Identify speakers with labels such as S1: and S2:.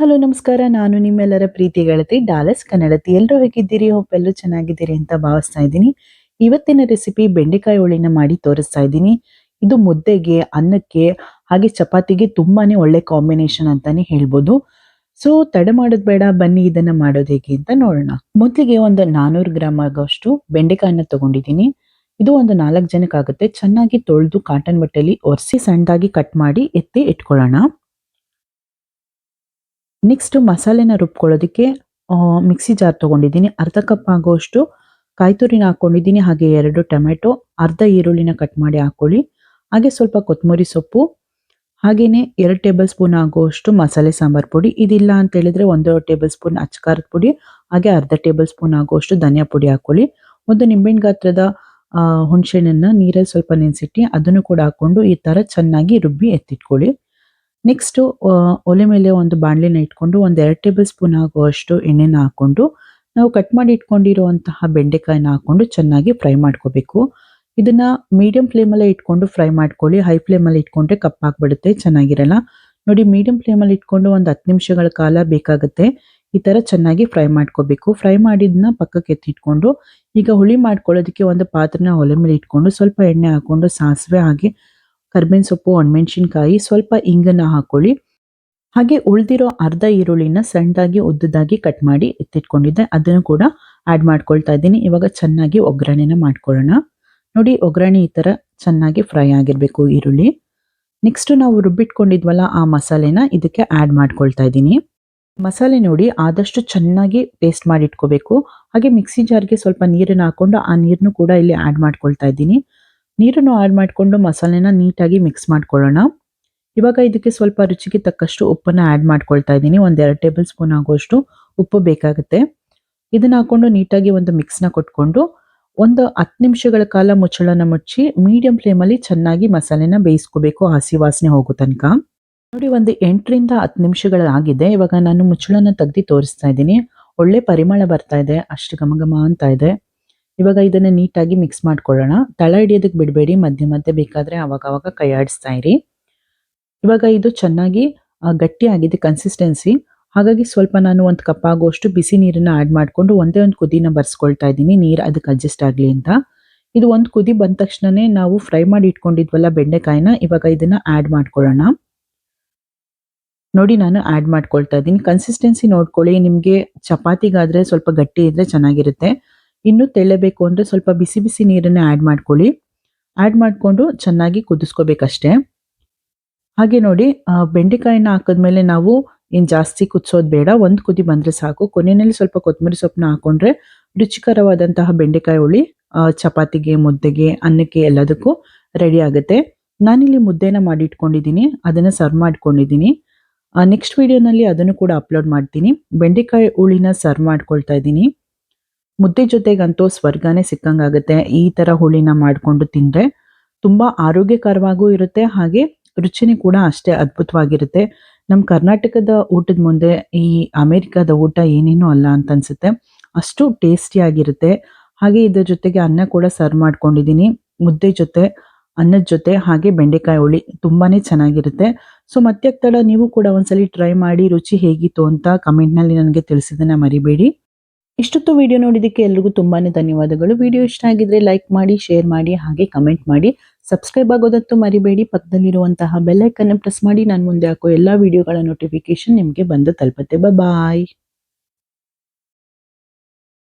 S1: Hello, ನಮಸ್ಕಾರ. ನಾನು ನಿಮ್ಮೆಲ್ಲರ ಪ್ರೀತಿ ಗೆಳತಿ ಡಾಲಸ್ ಕನ್ನಡತಿ. ಎಲ್ಲರೂ ಹೇಗಿದ್ದೀರಿ? ಹೋಪ್ ಎಲ್ಲರೂ ಚೆನ್ನಾಗಿದ್ದೀರಿ ಅಂತ ಭಾವಿಸ್ತಾ ಇದ್ದೀನಿ. ಇವತ್ತಿನ ರೆಸಿಪಿ ಬೆಂಡೆಕಾಯಿ ಹೋಳಿನ ಮಾಡಿ ತೋರಿಸ್ತಾ ಇದ್ದೀನಿ. ಇದು ಮುದ್ದೆಗೆ, ಅನ್ನಕ್ಕೆ, ಹಾಗೆ ಚಪಾತಿಗೆ ತುಂಬಾನೇ ಒಳ್ಳೆ ಕಾಂಬಿನೇಷನ್ ಅಂತಾನೆ ಹೇಳ್ಬೋದು. ಸೊ ತಡೆ ಮಾಡೋದು ಬೇಡ, ಬನ್ನಿ ಇದನ್ನ ಮಾಡೋದು ಹೇಗೆ ಅಂತ ನೋಡೋಣ. ಮೊದಲಿಗೆ ಒಂದು ನಾನ್ನೂರು ಗ್ರಾಮ್ ಆಗೋಷ್ಟು ಬೆಂಡೆಕಾಯನ್ನ ತಗೊಂಡಿದ್ದೀನಿ. ಇದು ಒಂದು ನಾಲ್ಕು ಜನಕ್ಕಾಗುತ್ತೆ. ಚೆನ್ನಾಗಿ ತೊಳೆದು ಕಾಟನ್ ಬಟ್ಟೆಲಿ ಒರೆಸಿ ಸಣ್ಣದಾಗಿ ಕಟ್ ಮಾಡಿ ಎತ್ತಿ ಇಟ್ಕೊಳ್ಳೋಣ. ನೆಕ್ಸ್ಟ್ ಮಸಾಲೆನ ರುಬ್ಕೊಳ್ಳೋದಕ್ಕೆ ಮಿಕ್ಸಿ ಜಾರ್ ತೊಗೊಂಡಿದ್ದೀನಿ. ಅರ್ಧ ಕಪ್ ಆಗೋಷ್ಟು ಕಾಯಿ ತುರಿನ ಹಾಕೊಂಡಿದ್ದೀನಿ ಹಾಗೆ ಎರಡು ಟೊಮೆಟೊ, ಅರ್ಧ ಈರುಳ್ಳಿನ ಕಟ್ ಮಾಡಿ ಹಾಕೊಳ್ಳಿ ಹಾಗೆ ಸ್ವಲ್ಪ ಕೊತ್ತಂಬರಿ ಸೊಪ್ಪು ಹಾಗೆಯೇ ಎರಡು ಟೇಬಲ್ ಸ್ಪೂನ್ ಆಗುವಷ್ಟು ಮಸಾಲೆ ಸಾಂಬಾರ್ ಪುಡಿ. ಇದಿಲ್ಲ ಅಂತ ಹೇಳಿದ್ರೆ ಒಂದು ಟೇಬಲ್ ಸ್ಪೂನ್ ಅಚ್ಕಾರದ ಪುಡಿ, ಹಾಗೆ ಅರ್ಧ ಟೇಬಲ್ ಸ್ಪೂನ್ ಆಗುವಷ್ಟು ಧನಿಯಾ ಪುಡಿ ಹಾಕೊಳ್ಳಿ ಒಂದು ನಿಂಬೆಹಣ್ಣು ಗಾತ್ರದ ಹುಣಸೆಹಣ್ಣನ್ನ ನೀರಲ್ಲಿ ಸ್ವಲ್ಪ ನೆನೆಸಿಟ್ಟು ಅದನ್ನು ಕೂಡ ಹಾಕೊಂಡು ಈ ತರ ಚೆನ್ನಾಗಿ ರುಬ್ಬಿ ಎತ್ತಿಟ್ಕೊಳ್ಳಿ. ನೆಕ್ಸ್ಟ್ ಒಲೆ ಮೇಲೆ ಒಂದು ಬಾಣಲಿನ ಇಟ್ಕೊಂಡು ಒಂದು ಎರಡು ಟೇಬಲ್ ಸ್ಪೂನ್ ಆಗುವಷ್ಟು ಎಣ್ಣೆನ ಹಾಕೊಂಡು ನಾವು ಕಟ್ ಮಾಡಿ ಇಟ್ಕೊಂಡಿರುವಂತಹ ಬೆಂಡೆಕಾಯಿನ ಹಾಕೊಂಡು ಚೆನ್ನಾಗಿ ಫ್ರೈ ಮಾಡ್ಕೋಬೇಕು. ಇದನ್ನ ಮೀಡಿಯಂ ಫ್ಲೇಮಲ್ಲೇ ಇಟ್ಕೊಂಡು ಫ್ರೈ ಮಾಡ್ಕೊಳ್ಳಿ. ಹೈ ಫ್ಲೇಮಲ್ಲಿ ಇಟ್ಕೊಂಡ್ರೆ ಕಪ್ಪಾಗ್ಬಿಡುತ್ತೆ ಚೆನ್ನಾಗಿರಲ್ಲ. ನೋಡಿ ಮೀಡಿಯಂ ಫ್ಲೇಮಲ್ಲಿ ಇಟ್ಕೊಂಡು ಒಂದು ಹತ್ತು ನಿಮಿಷಗಳ ಕಾಲ ಬೇಕಾಗುತ್ತೆ. ಈ ತರ ಚೆನ್ನಾಗಿ ಫ್ರೈ ಮಾಡ್ಕೋಬೇಕು. ಫ್ರೈ ಮಾಡಿದ್ನ ಪಕ್ಕಕ್ಕೆ ಎತ್ತಿಟ್ಕೊಂಡು ಈಗ ಹುಳಿ ಮಾಡ್ಕೊಳ್ಳೋದಕ್ಕೆ ಒಂದು ಪಾತ್ರನ ಒಲೆ ಮೇಲೆ ಇಟ್ಕೊಂಡು ಸ್ವಲ್ಪ ಎಣ್ಣೆ ಹಾಕೊಂಡು ಸಾಸಿವೆ ಹಾಗೆ ಕರ್ಬೇವಿನ ಸೊಪ್ಪು, ಒಣಮೆಣಸಿನ್ಕಾಯಿ ಸ್ವಲ್ಪ ಇಂಗನ್ನ ಹಾಕ್ಕೊಳ್ಳಿ ಹಾಗೆ ಉಳಿದಿರೋ ಅರ್ಧ ಈರುಳ್ಳಿನ ಸಣ್ಣದಾಗಿ ಉದ್ದದಾಗಿ ಕಟ್ ಮಾಡಿ ಎತ್ತಿಟ್ಕೊಂಡಿದ್ದೆ. ಅದನ್ನು ಕೂಡ ಆಡ್ ಮಾಡ್ಕೊಳ್ತಾ ಇದ್ದೀನಿ. ಇವಾಗ ಚೆನ್ನಾಗಿ ಒಗ್ಗರಣೆನ ಮಾಡ್ಕೊಳ್ಳೋಣ. ನೋಡಿ, ಒಗ್ಗರಣೆ ಈ ತರ ಚೆನ್ನಾಗಿ ಫ್ರೈ ಆಗಿರಬೇಕು ಈರುಳ್ಳಿ. ನೆಕ್ಸ್ಟ್ ನಾವು ರುಬ್ಬಿಟ್ಕೊಂಡಿದ್ವಲ್ಲ ಆ ಮಸಾಲೆನ ಇದಕ್ಕೆ ಆಡ್ ಮಾಡ್ಕೊಳ್ತಾ ಇದ್ದೀನಿ. ಮಸಾಲೆ ನೋಡಿ ಆದಷ್ಟು ಚೆನ್ನಾಗಿ ಪೇಸ್ಟ್ ಮಾಡಿ ಇಟ್ಕೋಬೇಕು ಹಾಗೆ ಮಿಕ್ಸಿ ಜಾರ್ಗೆ ಸ್ವಲ್ಪ ನೀರನ್ನು ಹಾಕೊಂಡು ಆ ನೀರನ್ನು ಕೂಡ ಇಲ್ಲಿ ಆಡ್ ಮಾಡ್ಕೊಳ್ತಾ ಇದ್ದೀನಿ. ನೀರನ್ನು ಆಡ್ ಮಾಡಿಕೊಂಡು ಮಸಾಲೆನ ನೀಟಾಗಿ ಮಿಕ್ಸ್ ಮಾಡ್ಕೊಳ್ಳೋಣ. ಇವಾಗ ಇದಕ್ಕೆ ಸ್ವಲ್ಪ ರುಚಿಗೆ ತಕ್ಕಷ್ಟು ಉಪ್ಪನ್ನ ಆಡ್ ಮಾಡ್ಕೊಳ್ತಾ ಇದ್ದೀನಿ. ಒಂದ್ ಎರಡು ಟೇಬಲ್ ಸ್ಪೂನ್ ಆಗುವಷ್ಟು ಉಪ್ಪು ಬೇಕಾಗುತ್ತೆ. ಇದನ್ನ ಹಾಕೊಂಡು ನೀಟಾಗಿ ಒಂದು ಮಿಕ್ಸ್ನ ಕೊಟ್ಕೊಂಡು ಒಂದು ಹತ್ತು ನಿಮಿಷಗಳ ಕಾಲ ಮುಚ್ಚಳನ ಮುಚ್ಚಿ ಮೀಡಿಯಂ ಫ್ಲೇಮಲ್ಲಿ ಚೆನ್ನಾಗಿ ಮಸಾಲೆನ ಬೇಯಿಸ್ಕೋಬೇಕು. ಹಸಿ ವಾಸನೆ ಹೋಗೋ ತನಕ. ನೋಡಿ, ಒಂದು ಎಂಟರಿಂದ ಹತ್ತು ನಿಮಿಷಗಳಾಗಿದೆ ಇವಾಗ ನಾನು ಮುಚ್ಚಳನ ತೆಗ್ದು ತೋರಿಸ್ತಾ ಇದ್ದೀನಿ. ಒಳ್ಳೆ ಪರಿಮಳ ಬರ್ತಾ ಇದೆ. ಅಷ್ಟು ಘಮ ಘಮ ಅಂತ ಇದೆ. ಇವಾಗ ಇದನ್ನ ನೀಟಾಗಿ ಮಿಕ್ಸ್ ಮಾಡ್ಕೊಳ್ಳೋಣ. ತಳ ಹಿಡಿಯೋದಕ್ಕೆ ಬಿಡಬೇಡಿ, ಮಧ್ಯೆ ಮಧ್ಯೆ ಬೇಕಾದ್ರೆ ಅವಾಗ ಕೈ ಆಡಿಸ್ತಾ ಇರಿ. ಇವಾಗ ಇದು ಚೆನ್ನಾಗಿ ಗಟ್ಟಿ ಗಟ್ಟಿಯಾಗಿದೆ ಕನ್ಸಿಸ್ಟೆನ್ಸಿ ಹಾಗಾಗಿ ಸ್ವಲ್ಪ ನಾನು ಒಂದು ಕಪ್ ಆಗುವಷ್ಟು ಬಿಸಿ ನೀರನ್ನ ಆಡ್ ಮಾಡಿಕೊಂಡು ಒಂದೇ ಒಂದು ಕುದಿನ ಬರ್ಸ್ಕೊಳ್ತಾ ಇದ್ದೀನಿ. ನೀರು ಅದಕ್ಕೆ ಅಡ್ಜಸ್ಟ್ ಆಗಲಿ ಅಂತ. ಇದು ಒಂದು ಕುದಿ ಬಂದ ತಕ್ಷಣನೇ ನಾವು ಫ್ರೈ ಮಾಡಿ ಇಟ್ಕೊಂಡಿದ್ವಲ್ಲ ಬೆಂಡೆಕಾಯಿನ, ಇವಾಗ ಇದನ್ನ ಆಡ್ ಮಾಡ್ಕೊಳ್ಳೋಣ. ನೋಡಿ ನಾನು ಆಡ್ ಮಾಡ್ಕೊಳ್ತಾ ಇದ್ದೀನಿ. ಕನ್ಸಿಸ್ಟೆನ್ಸಿ ನೋಡ್ಕೊಳ್ಳಿ. ನಿಮಗೆ ಚಪಾತಿಗಾದ್ರೆ ಸ್ವಲ್ಪ ಗಟ್ಟಿ ಇದ್ರೆ ಚೆನ್ನಾಗಿರುತ್ತೆ. ಇನ್ನು ತೆಳ್ಳಬೇಕು ಅಂದರೆ ಸ್ವಲ್ಪ ಬಿಸಿ ಬಿಸಿ ನೀರನ್ನ ಆ್ಯಡ್ ಮಾಡ್ಕೊಳ್ಳಿ. ಆ್ಯಡ್ ಮಾಡಿಕೊಂಡು ಚೆನ್ನಾಗಿ ಕುದಿಸ್ಕೋಬೇಕಷ್ಟೇ. ಹಾಗೆ ನೋಡಿ ಬೆಂಡೆಕಾಯಿನ ಹಾಕಿದ್ಮೇಲೆ ನಾವು ಏನು ಜಾಸ್ತಿ ಕುದಿಸೋದು ಬೇಡ, ಒಂದು ಕುದಿ ಬಂದ್ರೆ ಸಾಕು. ಕೊನೆಯಲ್ಲಿ ಸ್ವಲ್ಪ ಕೊತ್ತಂಬರಿ ಸೊಪ್ಪನ್ನ ಹಾಕೊಂಡ್ರೆ ರುಚಿಕರವಾದಂತಹ ಬೆಂಡೆಕಾಯಿ ಹುಳಿ ಚಪಾತಿಗೆ, ಮುದ್ದೆಗೆ, ಅನ್ನಕ್ಕೆ ಎಲ್ಲದಕ್ಕೂ ರೆಡಿ ಆಗುತ್ತೆ. ನಾನಿಲ್ಲಿ ಮುದ್ದೆನ ಮಾಡಿ ಇಟ್ಕೊಂಡಿದ್ದೀನಿ ಅದನ್ನ ಸರ್ವ್ ಮಾಡ್ಕೊಂಡಿದ್ದೀನಿ. ನೆಕ್ಸ್ಟ್ ವಿಡಿಯೋನಲ್ಲಿ ಅದನ್ನು ಕೂಡ ಅಪ್ಲೋಡ್ ಮಾಡ್ತೀನಿ. ಬೆಂಡೆಕಾಯಿ ಹುಳಿನ ಸರ್ವ್ ಮಾಡ್ಕೊಳ್ತಾ ಇದ್ದೀನಿ. ಮುದ್ದೆ ಜೊತೆಗಂತೂ ಸ್ವರ್ಗನೇ ಸಿಕ್ಕಂಗಾಗುತ್ತೆ. ಈ ತರ ಹುಳಿನ ಮಾಡಿಕೊಂಡು ತಿಂದ್ರೆ ತುಂಬಾ ಆರೋಗ್ಯಕರವಾಗೂ ಇರುತ್ತೆ, ಹಾಗೆ ರುಚಿನೇ ಕೂಡ ಅಷ್ಟೇ ಅದ್ಭುತವಾಗಿರುತ್ತೆ. ನಮ್ಮ ಕರ್ನಾಟಕದ ಊಟದ ಮುಂದೆ ಈ ಅಮೇರಿಕಾದ ಊಟ ಏನೇನೂ ಅಲ್ಲ ಅಂತ ಅನ್ಸುತ್ತೆ ಅಷ್ಟು ಟೇಸ್ಟಿಯಾಗಿರುತ್ತೆ. ಹಾಗೆ ಇದ್ರ ಜೊತೆಗೆ ಅನ್ನ ಕೂಡ ಸರ್ವ್ ಮಾಡ್ಕೊಂಡಿದ್ದೀನಿ ಮುದ್ದೆ ಜೊತೆ, ಅನ್ನದ ಜೊತೆ, ಹಾಗೆ ಬೆಂಡೆಕಾಯಿ ಹುಳಿ ತುಂಬಾನೇ ಚೆನ್ನಾಗಿರುತ್ತೆ. ಸೊ ಮತ್ತೆ ತಡ ನೀವು ಕೂಡ ಒಂದ್ಸಲಿ ಟ್ರೈ ಮಾಡಿ ರುಚಿ ಹೇಗಿತ್ತು ಅಂತ ಕಮೆಂಟ್ನಲ್ಲಿ ನನಗೆ ತಿಳಿಸಿದ್ದನ್ನ ಮರಿಬೇಡಿ. ಇಷ್ಟೊತ್ತು ವಿಡಿಯೋ ನೋಡಿದ್ದಕ್ಕೆ ಎಲ್ರಿಗೂ ತುಂಬಾನೇ ಧನ್ಯವಾದಗಳು. ವಿಡಿಯೋ ಇಷ್ಟ ಆಗಿದ್ರೆ ಲೈಕ್ ಮಾಡಿ ಶೇರ್ ಮಾಡಿ, ಹಾಗೆ ಕಮೆಂಟ್ ಮಾಡಿ. ಸಬ್ಸ್ಕ್ರೈಬ್ ಆಗೋದಂತೂ ಮರಿಬೇಡಿ. ಪಕ್ಕದಲ್ಲಿರುವಂತಹ ಬೆಲ್ ಐಕನ್ ಪ್ರೆಸ್ ಮಾಡಿ. ನಾನು ಮುಂದೆ ಹಾಕೋ ಎಲ್ಲಾ ವಿಡಿಯೋಗಳ ನೋಟಿಫಿಕೇಶನ್ ನಿಮಗೆ ಬಂದು ತಲುಪುತ್ತೆ. ಬಾಯ್